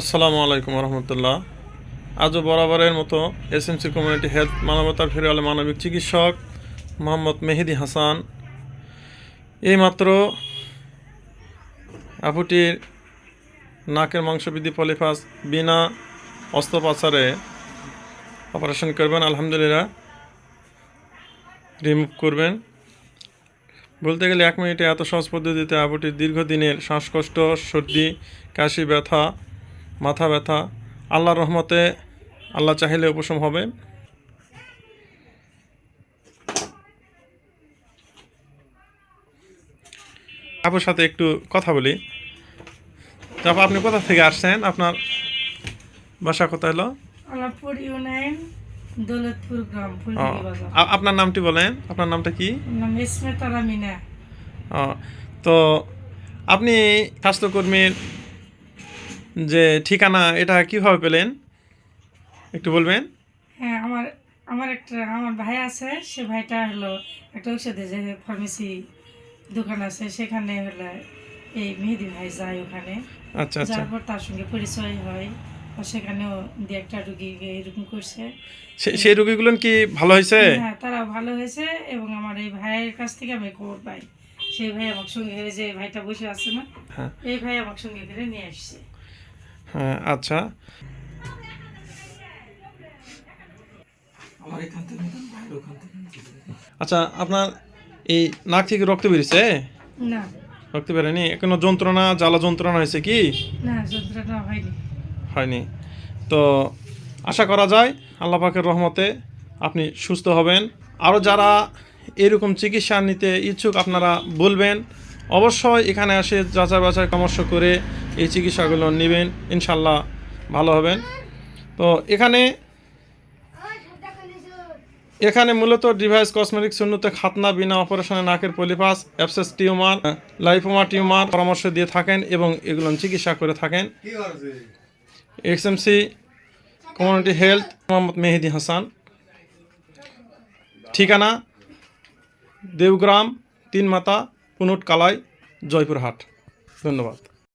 আসসালামু আলাইকুম রহমতুল্লাহ আজও বরাবরের মতো এসএমসি কমিউনিটি হেলথ মানবতার ফেরিওয়ালা মানবিক চিকিৎসক মোহাম্মদ মেহেদি হাসান। এইমাত্র আপুটির নাকের মাংসবৃদ্ধি পলিফাস বিনা অস্ত্রোপচারে অপারেশন করবেন, আলহামদুলিল্লাহ। রিমুভ করবেন। বলতে গেলে এক মিনিটে এত সহজ পদ্ধতিতে আপুটির দীর্ঘদিনের শ্বাসকষ্ট, সর্দি, কাশি, ব্যথা মাথা ব্যথা আল্লাহর রহমতে আল্লাহ চাহিলে উপশম হবে। আপুর সাথে একটু কথা বলি। তারপর আপনি কোথা থেকে আসছেন? আপনার বাসা কোথায় হলো? আপনার নামটি বলেন। আপনার নামটা কি? তো আপনি স্বাস্থ্যকর্মীর যে ঠিকানা এটা কীভাবে পেলেন? একটু বলবেন? হ্যাঁ আমার আমার একটা আমার ভাই আছে সে ভাইটা হলো একটা ঔষধে যে ফার্মেসি দোকান আছে সেখানে হলো এই মেহেদি ভাই যায় ওখানে। আচ্ছা আচ্ছা। যার তার সঙ্গে পরিচয় হয় সেখানেও দু একটা রুগী এরকম করছে। সেই রোগীগুলো কি ভালো হয়েছে? হ্যাঁ তারা ভালো হয়েছে এবং আমার এই ভাইয়ের কাছ থেকে আমি খবর পাই। সেই ভাই আমার সঙ্গে যে ভাইটা বসে আছে না হ্যাঁ। এই ভাই আমার সঙ্গে করে নিয়ে আসছে। হ্যাঁ আচ্ছা। আচ্ছা আপনার এই নাক থেকে রক্ত বেরিয়েছে? না। রক্ত বেরোয়নি? কোনো যন্ত্রণা জ্বালা যন্ত্রণা হয়েছে কি? না যন্ত্রণা হয়নি। হয়নি। তো আশা করা যায় আল্লাহ পাকের রহমতে আপনি সুস্থ হবেন। আরও যারা এরকম চিকিৎসা নিতে ইচ্ছুক আপনারা বলবেন। অবশ্যই এখানে এসে যাচাই বাছাই পরামর্শ করে এই চিকিৎসাগুলো নেবেন। ইনশাল্লাহ ভালো হবেন। তো এখানে এখানে মূলত ডিভাইস কসমেটিক শূন্যতে খাতনা বিনা অপারেশনে নাকের polypus abscess tumour, lymphoma tumour পরামর্শ দিয়ে থাকেন এবং এগুলো চিকিৎসা করে থাকেন। XMC community health, Mohammad Mehedi Hasan. ঠিকানা দেওগ্রাম তিনমাতা পুনুট কালাই জয়পুরহাট। ধন্যবাদ।